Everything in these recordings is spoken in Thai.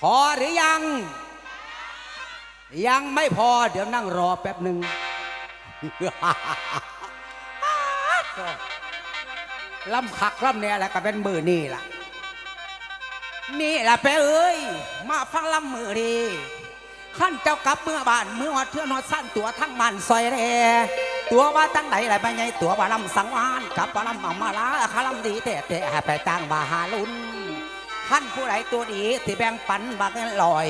พอหรือยัง ยังไม่พอเดี๋ยวนั่งรอแป๊บหนึ่งล่ำคักล่ำเนี่ยแหละก็เป็นมือนี่ล่ะ นี่ล่ะแปเอ้ย มาฟังล่ำมือดีขั้นเจ้ากลับเมื่อบ้านเมื่อวัดเทือนอดสั้นตัวทั้งมันซอยแร่ ตัวว่าตั้งไหนอะไรไปไงตัวว่าลำสังวานกับว่าลำอำมาลาคาลำดีแต่แต่ไปจ้างบาหาลุนขั้นผู้ใดตัวดีที่แบ่งปันบางลอย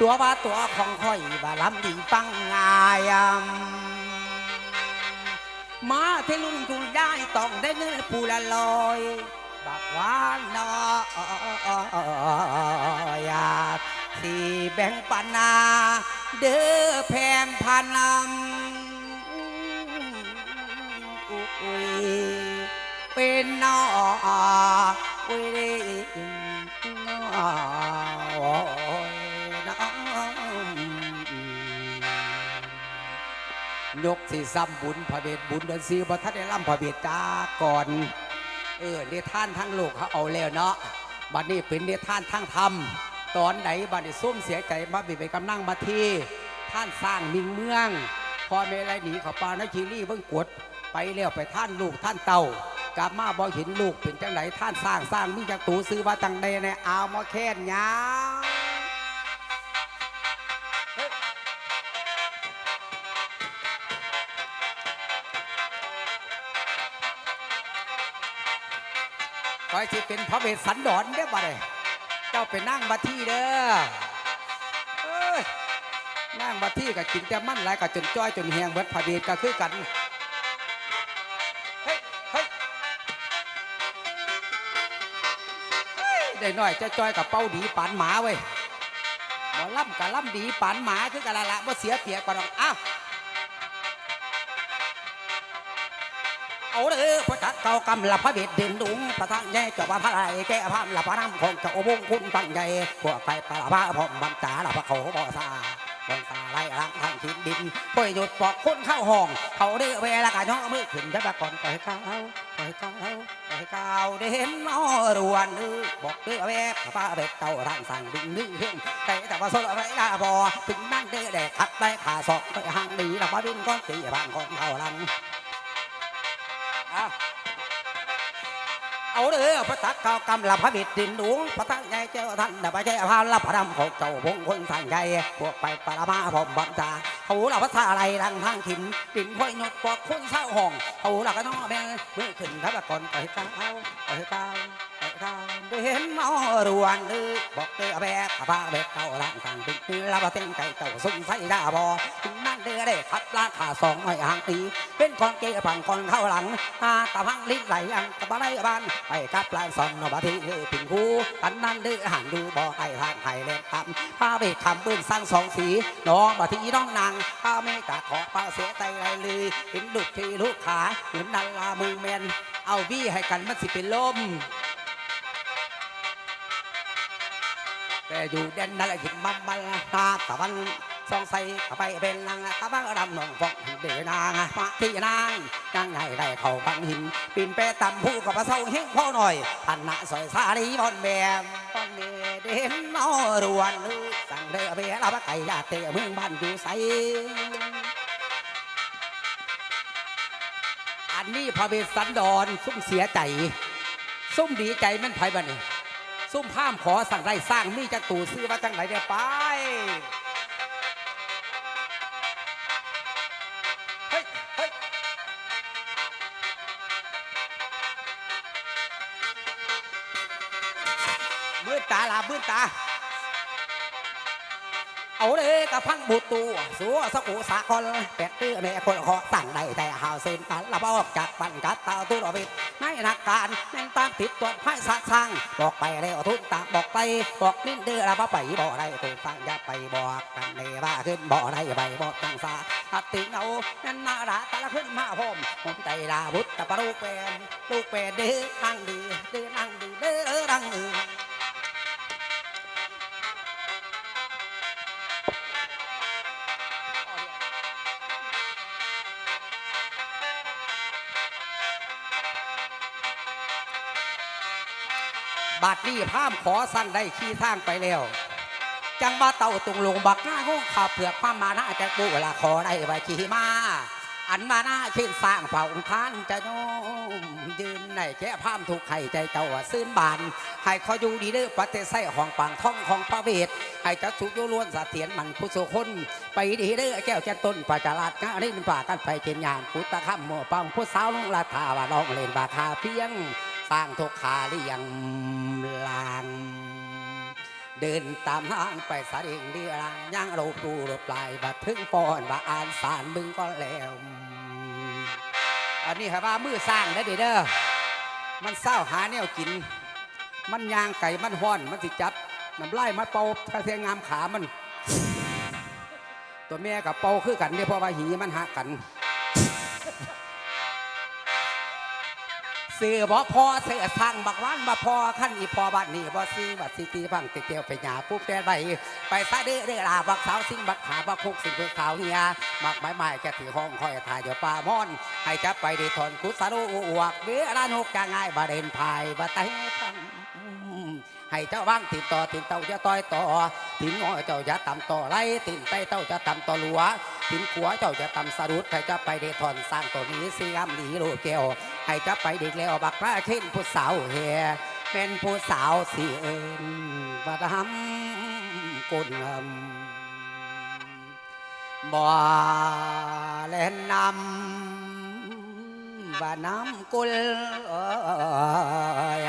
ตัวว่าตัวของค่อยว่าลำดีฟังง่ายมาเทลุนคุณได้ต้องได้เงินผู้ละลอยบักวานนอยากที่แบ่งปันนา เด้อแพงพันนำ อุยเป็นนออุ้ยนอยกสิซ้ำบุญพระเวทบุญเดินซีบ่ทันได้ล่ำพระเวทจ้าก่อน เออเนท่านทั้งโลกเขาเอาแล้วเนาะบัดนี้เป็นเนท่านทั้งธรรม ตอนไหนบัดนี้ส้มเสียใจมาบิไปกำนั่งมาที่ท่านสร้างมิงเมือง พอเมลัยหนีเขาปานาคีรีเบิ่งกด ไปแล้วไปท่านลูกท่านเต่ากลับมาบ่เห็นลูกเป็นจังไหนท่านสร้างสร้างมีจากตูซื้อว่าจังใดในเอามาแค่นยาคอยสิเป็นพระเวสสันดรเด้อบ่ได้เจ้าไปนั่งมาที่เด้อเอ้ยนั่งมาที่ก็กินแต่มันหลายก็จนจ้อยจนแหงเบิดพระเวทก็คือกัน ได้หน่อยจะจอยกับเป้าดีปานหมาเว้ยหมอล่ำกับล่ำดีปานหมาคือกันละละว่าเสียเปียบกว่าดอกอ้าวเอาเลยพระจักรเก่ากำลับพระเบ็ดเด่นดุงพระทังแย่เจ้าพระไรแก้พระลับพระน้ำของเจ้าอบงคุณตั้งใหญ่พวกไปปลาพระพมบัญจาลับพระเขาบ่ซาบนตาไล่รังทางทินดินป่วยหยุดปอกคนเข้าห้อง เขาได้เวลากะย่อมือขึ้นจะบะก่อนก่อยก้า วก่อยก้าวก่อยก้าเด่นนอรวนนึบอกเด้อแวบฟ้าเบ็ดเต่าทางสั่งดึงนึงเฮงแต่แต่ว่าโซลไรลาบอถึงนั่งเด้อแดกขัดได้ขาศอกไปห่างดีล้วมาบินก้อนตีบางคนเท่าลัง เอาเด้อพระตักเก่ากำลับพระบิดดินหลวงพระตั้งใจเจ้าท่านดับใจพานรับพระดำของเจ้าพงคนทางใจพวกไปปรมาผมบัญจาเขาเราภาษาอะไรรังทางถิ่นดินห้อยหยดปอกคนเศร้าห้องเขาเราก็น้องแม่เมื่อขึ้นทับก่อนไปเก้าไปเก้าไปเก้าวเห็นเมอรวนเออบอกเด้อแบบพระเบ็ดเก่าร่างทางดินรับเต็งใจเจ้าสงสัยดาบอถึง เด้อด้ขับราคาสองหน่อยห่างตี เป็นคนเกยผังคนเข้าหลังอาตะพังลิ้นไหลอังตะบะไรบ้านไปกับปลานซอนนบทีถึงหูกันนั่นดื้อหันดูบ่อไอทางไห้เล่นทำพาไปคำปืนสร้างสองสี น้องบะทีน้องนางข้าไม่กะขอป้าเสียใจไรเลยเห็นดุกที่ลูกขาเหมือนนันลามือแมนเอาวี่ให้กันมันสิเป็นลมแต่อยู่เด่นนั่นแหละหินมัมมันตาตะวัน สองใส่เข้าไปเป็นนางตะบังดำนองฟองเดือนางมาที่นางยังไงได้เข้าฟังหินปีนไปต่ำผู้กับพระเศร้าเฮงพ่อหน่อยพันหน้าสอยสาลีบอนแบมบอนเมเด่นนอรวนสั่งเดือเบลาบไก่ยาเตะเมืองบ้านอยู่ใสอันนี้พระเวสสันดรซุ่มเสียใจซุ่มดีใจมันไผบ้านี่ซุ่มพามขอสั่งไรสร้างมีจักตู่ซื้อมาจังไหนเดี๋ยวไป ดตาลามืดตา เอาเลยกับพังบุตรัวสัวสกุสาคนเป็ดตื้อแม่คนขอสั่งได้แต่หาวเส้นปันละบอกจากปันกัดตาตุ้รวิทในนักการแม่งตามผิดตัวให้สักสั่งบอกไปแล้วทุนตาบอกไปบอกนิ่นเดือละบ่ไปบ่ได้ตัวฟังอย่าไปบอกกันในว่าขึ้นบ่ได้ใบบอกจังสาอัติเอานั่นนาระตะละขึ้นมาพมผมใจลาบุตรตะปลูกเป็นลูกเป็นเด้อนั่งดีเด้อนั่งดีเด้อนั่งดี บาดนี้พามขอสั่งได้ขี้ทางไปแล้ว จังมาเต่าตุงลงบักหน้าห้องขาเผือกความมาหน้าจะปูละขอได้ไวขี่มา อันมาหน้าเช่นสร้างเผ่าองค์ท่านจะโน้มยืนในแค่พามถูกไข่ใจเจ้าซื่นบานให้เขาอยู่ดีเด้อปฏิเสธของปางท่องของพระเวทให้เจ้าสุกโยล้วนสะเทียนมันผู้สุคน ไปดีเด้อแก้วแก้ต้นปาจาราดงาเล่นป่ากันไปเจนยานพุทธคำหมัวปังผู้สาวลงลาทาว่าลองเล่นบาคาเพียงสร้างทุกขาเรียง ลาง เดินตามทางไปสาเองเรีรังย่างเราดูรถปลายบัดถึงปอนบาอ่านสารมึงก็แล้ว อันนี้ครับว่ามือสร้างได้เด้อเด้อมันเศร้าหาแนวกิน มันยางไก่มันห้อน มันสิจับน้ำลายมาเป่ากระเทียงงามขามัน ตัวแม่กับเป่าคือกันเนี่ยเพราะว่าหีมันหักกัน ซื้อบ่พอเสือทางบักวานบ่พอขั้นอีพอบ้านนี่บ่ซื้อบัดสิตีบังติเตียวไปหยาปุ๊บแปรใบไปซะเด้อเด้อลาบักสาวสิ่งบักขาบักคุกสิ่งเพื่อสาวเฮียบักไม้ไม้แกถือห้องคอยถ่ายเดี๋ยวป่ามอน ให้จับไปดีทนกุสารุอวกเวลานกจะง่ายบ่เดนภายบ่ไตพัง ให้เจ้าว่างติดต่อติดเต้าจะต่อยต่อตินงอเจ้าจะต่ำต่อไรตินไตเต้าจะต่ำต่อหลัวตินขัวเจ้าจะต่ำสะดุดให้จะไปเดีทนสร้างตัวนี้สีงามดีโลเกวให้จับไปเด็กแล้วบักพระเข่นผู้สาวเฮเป็นผู้สาวสีเอิญบัดหำกุลลำบ่เล่นนำบ่น้ำกุลเอย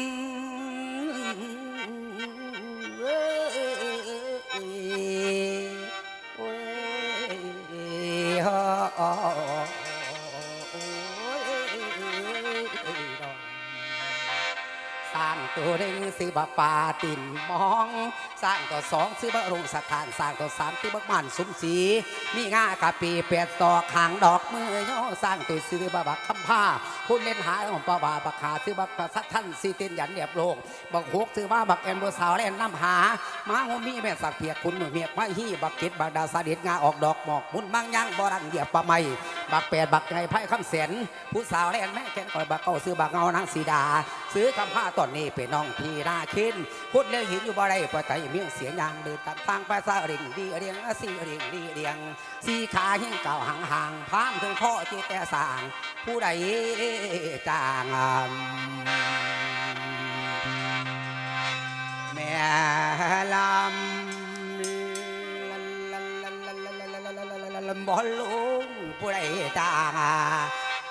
ตัวหนึ่งซื้อบักป่าติ่นมอง สร้างตัวสองซื้อบักรงสถานสร้างตัวสามซื้อบักมันสุมสี มีง่ากะปีเปียดตอกหางดอกมือย่อสร้างตัวซื้อบักบักคำผ้าคุณเล่นหาของปะบาบักขาซื้อบักสัตท่านสีเตียนหยันเรียบโลกบักฮกซื้อว่าบักแอนบัวสาวเล่นน้ำหามาหัวมีแม่สักเพียกคุณเมียกไม้ฮี่บักกิดบักดาสาดิดงาออกดอกหมอกมุนมังย่างบ่รังเหยียบปะไม่บักแปดบักไงไพ่คำเสียนผู้สาวเล่นแม่แกนก่อยบักเก้าซื้อบักเงานางสีดา ซื้อคำผ้าตอนนี้เป็นน้องพี่นาคินพูดเรื่องหินอยู่บ่ได้ปะไตเมียงเสียงยางเดินตามทางไปซาเริงดีเรียงสีเริงดีเรียงสีขาเฮียงเก่าห่างห่างพามถึงพ่อจีแต่สางผู้ใดจางแม่ลำบ่ลุงผู้ใดจาง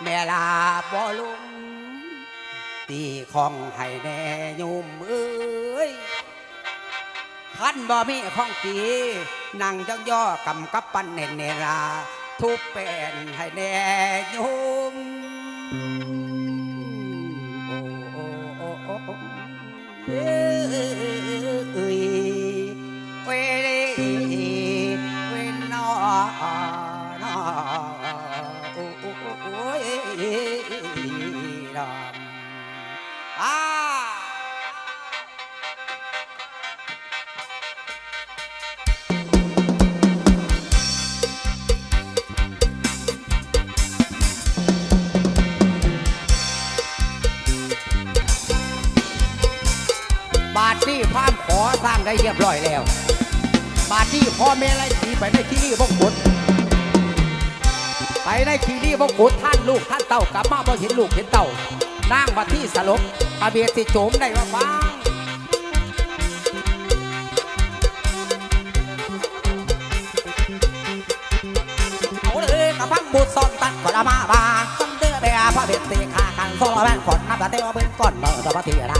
แม่ลาบ่ลุง ตีของให้แน่ยุมเอ้ยขันบ่มีของตีนั่งย่องย่อกำกับปั้นเนเนรา ทุบเป็นให้แน่ยุม ได้เรียบร้อยแล้ว บาทที่พ่อแม่ไล่ทีไปในที่นี่บกบุตไปในที่นี่บกบุตท่านลูกท่านเต่ากลับมาพอเห็นลูกเห็นเต่านางมาที่สลบอาเบียสิโจมได้ว่าฟังเอาเลยกระพังบูดซ่อนตัดกระมาบาต้นเดือเบียพระเบ็ดตีขากันโซลแมนฝนนับแต่เตวเป็นก้อนเมื่อตะพัทีราท่าตาดันเดิน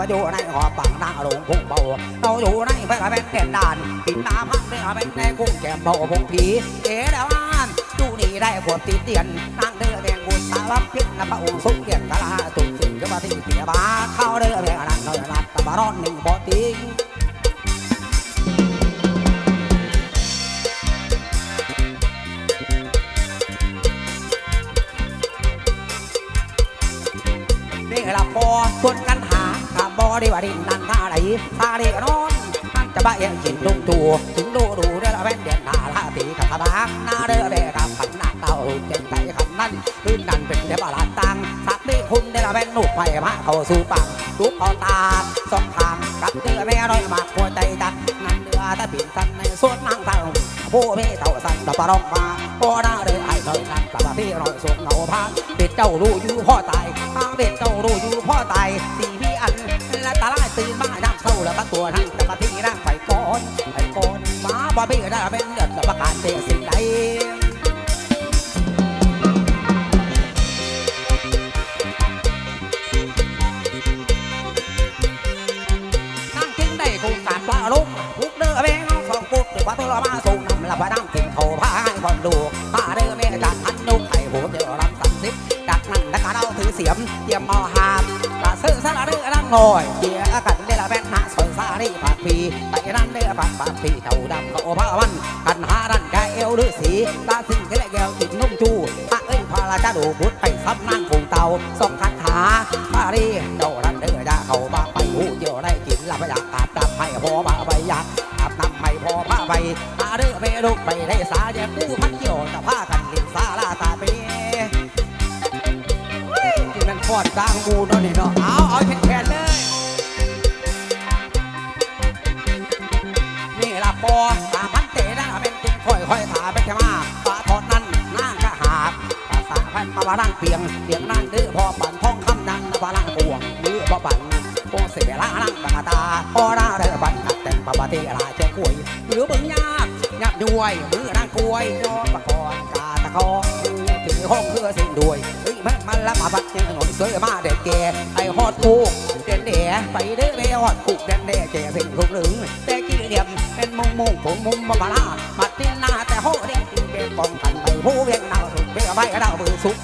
มาอยู่ในหอปังนางหลงพุงเบาเราอยู่ในพระเป็นเด่นด่านปิดน้ำห้งเรือเป็นในกุ้งแก้มเบาพงผีเอ๋แล้วานดูนี่ได้ขวดตีเตียนนั่งเดือแดงบุญสาบพิษนะพระองค์สุขเกียรติลาตุกสิงก็มาเสียบาเข้าเดือแดงนั้นเราลัดตะบารอนหนึ่งพอติงนี่แหละพอส่วน ดินนันท่าไหลท่าเรกนอนนั่นจะบ้าเองกินลุงตู่ถึงดูดูเด้อละแว่นเดียนนาลาตีกับทบากน้าเด้อเบกับขันหน้าเต้าเจ็บใจขันนั้นขึ้นนั่นเป็นเดบาลาตังสักนี่คุณเด้อละแว่นหนุกไปมาเข้าสู่ปังลุกเอาตาสองทางกับเดือแม่น้อยมากหัวใจจัดนั่นเดือตะปิ่นสันในสวนนางเต้าผู้เมเต่าสันตะปรองมาโอนาเด้อไอ้เถิดนั่นกับมาพี่น้อยสวงเงาพานเป็ดเจ้ารู้อยู่พ่อตายทางเป็ดเจ้ารู้อยู่พ่อตายสี อันและตาลายตื่นมาน้ำเศร้าแล้วก็ตัวทั้งแต่มาที่นั่งไปก่อนไปก่อนมาบ่พี่ได้เป็นเดือดประกาศเสียสิ่งใด ลอยเกี่ยกันได้ละแม่นหาสอยสารีปากพีไปนั่นเด้อปากปากพีเท่าดำก็พาวันกันหาดันแกเอวฤาษีตาสิงที่แลแก้วกินนุ่มจูพระเอ้ยพาราชาดูพุทธไปซับนั่งคงเตาสองคันหาพารีเจ้าดันเด้อจะเข้าบ้าไปหูเจียวได้กินละไม่อยากอาบน้ำให้พอบ้าไปยากอาบน้ำให้พอผ้าไปตาเด้อไปลุกไปได้สาเดียกู้พันเกี่ยวจะพากันลินสาลาตาเปที่มันฟ อดกลางหมูเนาะนี่เนาะเอาเอาแขนเลย นี่ละปอตาพันเตะนั่นเป็นจริงค่อยค่อยถาไปแค่มาปลาทอดนั่นนั่งกะหาบภาษาพันมาบานั่งเปียงเปียงนั่งดื้อพอปั่นท้องคำนั่งปลาล่างปวงดื้อพอปั่นโปเสเวลานั่งตาตาพอราเด้อปั่นแต่งปะปะเทลาเจ้ากล้วยหรือบึงยากยับด้วยมือนั่งกล้วยยอประกอนกาตะคอถือห้องเพื่อสิ่งด้วย เฮ้ยมันมันละมาพัดยังถนนสวยมาเด็ดแก่ไอ้ฮอดกูเด่นเด๋ไปเด้อไปฮอดกูเด่นเด๋แก่สิ่งคงหลึงแต่กี่เหลี่ยมเป็นมุงมุงผมมุมมาบลามาตินหน้าแต่โหเด้งตินเป็นป้องกันไปผู้เวียงดาวสุดเบี้ยใบดาวมือสุก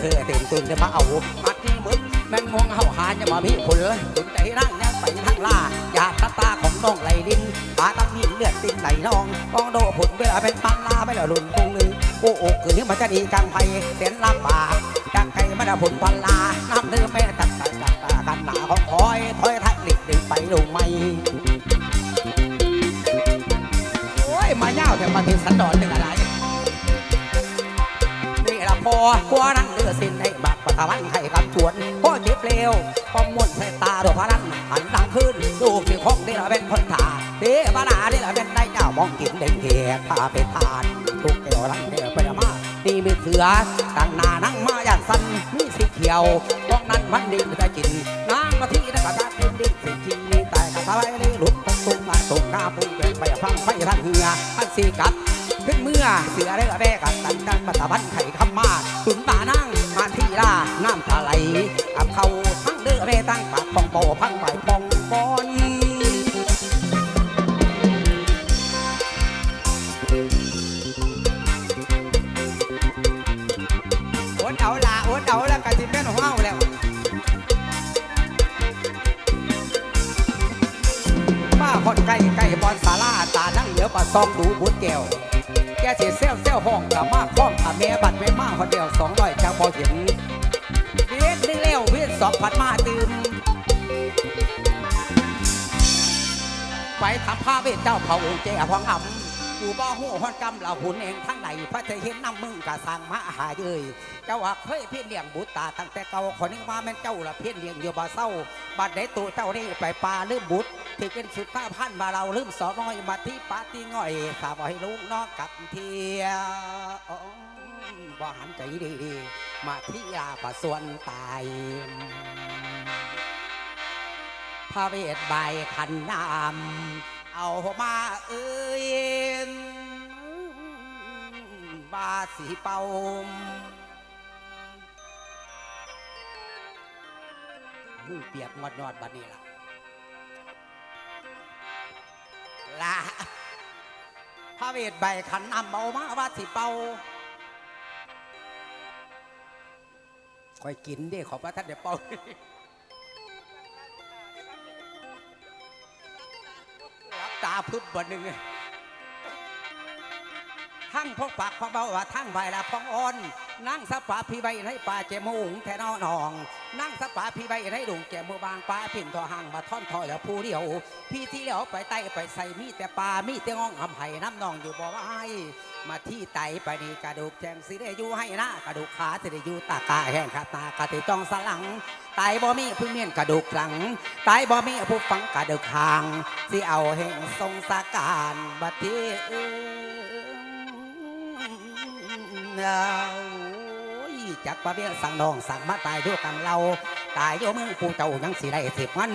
เออเต็มตุนจะมาเอามาที่มึงแม่งมองเฮาหาจะมามีผลตุนใจร่างเนี่ยไปทางล่าอย่ากตาของน้องไหลดินปาตั้งหินเลือดตินไหลน้องกองโดผลเวลาเป็นปันลาไม่ละลุนคงลือโอ้โอ้คือนี่มันจะดีกลางไพเสียนลำบาก ม่ได้ผลพลาน้ำเดือแม่ตัดตัดตัดตากันหนาของคอยถอยทักหลีกดึงไปลงไม่โอ้ยมาเย่าแต่มาถึงสันดอนเป็นอะไรนี่ละพอกลัวนั่งเดือสินให้บักปะทะวันไข่คำชวนพ่อเจ็บเร็วพอมวนใส่ตาดอกพระนันหันดังขึ้นลูกที่ของนี่ละเป็นคนถาเด้บานานี่ละเป็นได้เจ้ามองกินเด็กเกียพาไปทานทุกเอวรังเดียวไปมานี่มีเสือตั้งหนานั่งมาอย่างสัน เที่ยวพวกนั้นมันดีมันจะกินนางมาที่นักกระทะดินดิสิที่นี่แต่กระทะไว้นี่หลุดตุ้งมาตุ้งกาปุ่งเป็นไปพังไปทันเหือทันสีกัดขึ้นเมื่อเสือได้ละแบกัดตันกันมาตะบันไข่คำมาสุนตานั่ง เวทเจ้าเผาองค์แจ้พองอ่ำอยู่บ่หูฮอดกำเหล่าหุ่นเองทั้งไหนพระเทเห็นน้ำมึงกะสั่งมาหาเยยเจ้าว่าเคยเพี้ยนเลี้ยงบุตรตาตั้งแต่เก่าคนนี้ว่าแม่นเจ้าละเพี้ยนเลี้ยงอยู่บ่เศร้าบัดได้ตัวเจ้านี่ไปปลาลืมบุตรที่เป็นสุดท้าพันมาเราลืมสอนน้อยมาที่ปาตีง่อยสาวให้ลูกน้องกับเทียวบ่หันใจดีๆมาที่ยาประสวนตายพระเวทใบขันน้ำ เอามาเอ้ยบาสีเป่ามือเปียกงอดยอดบัดนี้ล่ะละพระเวทใบขันนำเบามาว่าสิเป่าคอยกินด้ขอพระท่านเดี๋ยวเป่า ตาพึบบนหนึ่ง ทั้งพกปากพกเบาว่าทั้งใบละพองอ่อนนั่งสปาพี่ใบให้ป่าเจมูงแทนอนอง นั่งสปาพี่ใบให้ดุงแกมือบางป้าพินทอห่างมาท่อนทอยแล้วผู้เดียว พี่ที่เหลียวไปไต่ไปใส่มีแต่ปลามีแต่ง้องอำไห้น้ำนองอยู่บ่ไหวมาที่ไตไปนี่กระดูกแจงสิได้อยู่ให้นะกระดูกขาสิได้อยู่ตากาแห้งขาตากะติจ้องสลังไตบ่มีผู้เมียนกระดูกหลังไตบ่มีผู้ฟังกระดูกหางสิเอาแห่งทรงสาการบัดที่อ้ยโอ้ย จักว่าเบี้ยสั่งนองสั่งมาตายด้วยกันเราตายโยเมืองปูเจ้ายังสิได้สิบมัน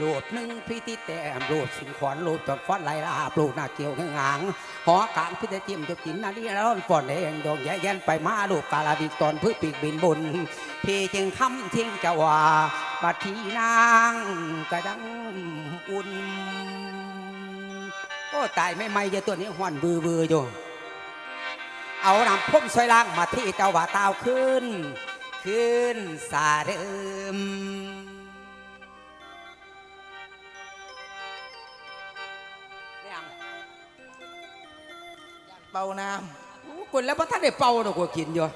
ลูดหนึ่งพี่ที่แต้มลูดสิงขวัญลูดจนฟ้อนไหลลาปลูกหน้าเกี่ยวงางหอกลางพี่จะจิ้มจะกินนาดีร้อนฝอนเองดงแย่แย่นไปมาลูกกาลาบิกตอนพื้ปีกบินบุญพี่จึงคำทิ้งจะว่าบัดทีนางกระดังอุ่นโอ้ตายไม่ไม่เจาตัวนี้หวนบือบืออยู่ เอาน้ำพุ่มสวยล่างมาที่เจ้าว่าเต้าขึ้น ขึ้นสาเดิมเนี่ยงเป่าน้โอ้กุนแล้วพระท่านได้เป่าดอกกูกินอยู่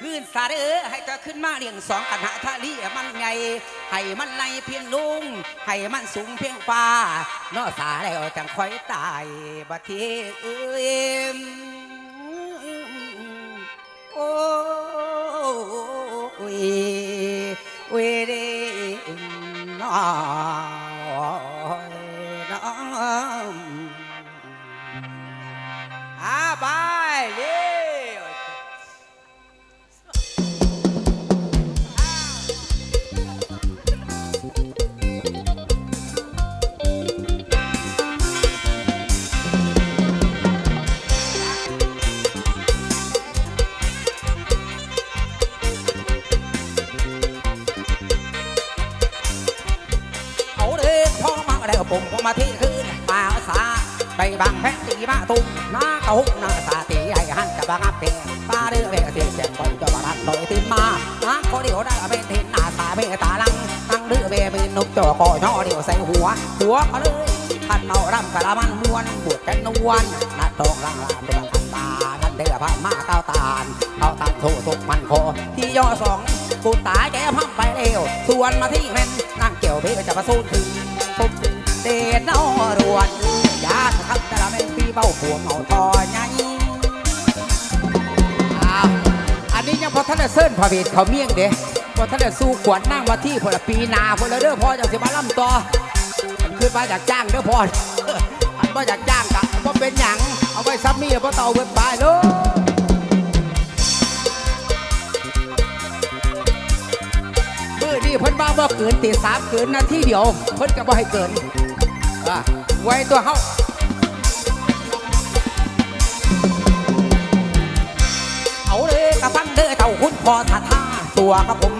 ขึ้นสาเด้อให้เจะขึ้นมาเลี้ยงสองกันหาทะลีมันใหญ่ให้มันไล่เพียงลุงให้มันสูงเพียงฟ้านอสาแล้วจังคอยตายบัดทีเอ้ยโอ้ยเวเดน้อยน้ออาบายเจะบารันโดยตื่นมาหน้าก็เดียวได้เป็นเทนหน้าสาเบตาลังตั้งเรือเบเป็นนกจอกอย่อเดียวใส่หัวหัวก็เลยท่านเอารำกะละมันม้วนบวชกันนวลนัดตองล่างลามเป็นขันตาท่านเดือพามาเก้าตาลเก้าตาลโถสุกมันโคที่ย่อสองกูตายแกพังไปเร็วส่วนมาที่แม่นนั่งเกี่ยวเบก็จะมาสู้ถึงทุก เดนอรวนยาสครับแต่ละแม่นปีเบาหัวเงาทอไงอ้าวอันนี้ยังพอท่านได้เซิร์นพระเวทเขาเมี่ยงเด้พอท่านได้สู้ขวัญนั่งมาที่พลปีนาพลเด้อพอจังสิมาล่ำต่อมันคือมาจากจ้างเด้อพออันบ่อยากจ้างกะบ่เป็นหยังเอาไว้ซับมี่บ่เต่าเบิดไปเลยมือนี่เพิ่นว่าบ่เกินตีสามเกินนาทีเดียว เพิ่นก็บ่ให้เกิน่ะไว้ตัวเฮาเอาเลยกระฟังเด้อเจ้าคุณพอท่าท่าตัวกับผม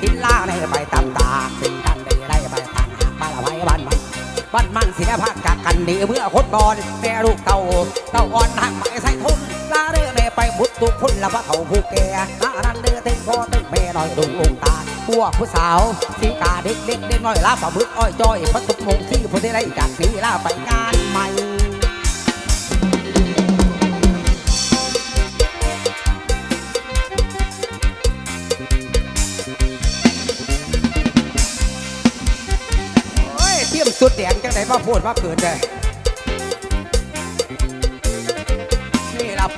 สินล่าในไปตามตาสิ่งกันได้ไรไปทางหางบ้านละไว้บ้านมันบ้านมันเสิได้พักจากกันดีเมื่อคนบอลแม่ลูกเต่าเต่าอ่อนทางไปใส่ทุนลาเด้อแม่ไปบุตรทุกคนละพระเขาผู้แก่อารันเด้อเต็งพอเต แม่น้อยดุงองตาพวกผู้สาวสีกาเด็กเด็กเด็กน้อยลาปลาบึกอ้อยจ้อยพัดตุกมงที่ผู้ที่ไรจากนี้ลาไปงานใหม่โอ้ยเทียมสุดแดงจังไหนมาพูดมาเกิดเลย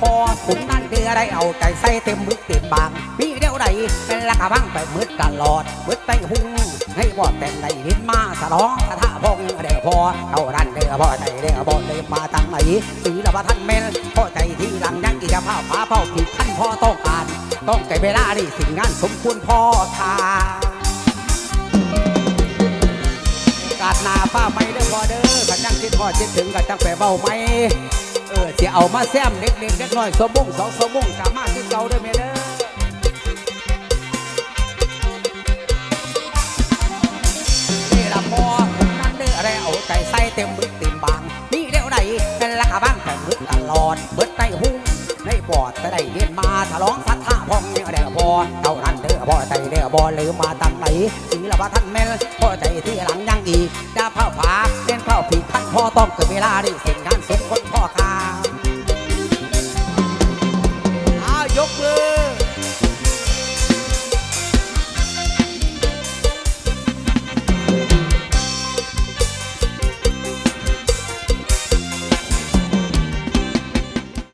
พอผมนั่นเดืออะได้เอาใจใส่เต็มมือเต็มบางมีเดียวใดเป็นละกะบังไปมืดตลอดมืดไปหุ่งให้บอดแต่งใดหินมาสลองสะทะพงเดียวพอเท่านั้นเดียวพอใจเดียวพอเลยมาตั้งไหนสีละว่าท่านเมนพอใจที่หลังยังอีกจะผ้าฟ้าเผาผิดท่านพ่อต้องการ ต้องใจเวลาดิสิ่งงานสมควรพอทางกาดนาฟ้าไม่เด้อพอเด้อขันยังคิดพอคิดถึงกันจังไปเบาไหม ออสิเอามาแซมเด็กๆเล็กน้อยสมบุ้งสองสมบุ้งกามาที่เก่าด้อแม่เด้อนี่ละพอผมนั่นเด้ออะไรเอาใจใส่เต็มบึกเต็มบางนี่เดี๋ยวใดเป็นราคาบ้างแต่บึกตลอดเบิด กอดไปได้เรียนมาฉลองสัทธาพองเนี่ยเด้อพอเท่านั้นเด้อพอใจเด้อพอลืมมาตั้งไหนสีละว่าท่านแม่นพอใจที่หลังยังอีกดาเผาผาเล่นเข้าผีท่านพ่อต้องเกิดเวลาได้เสร็จงานสมคนพ่อคา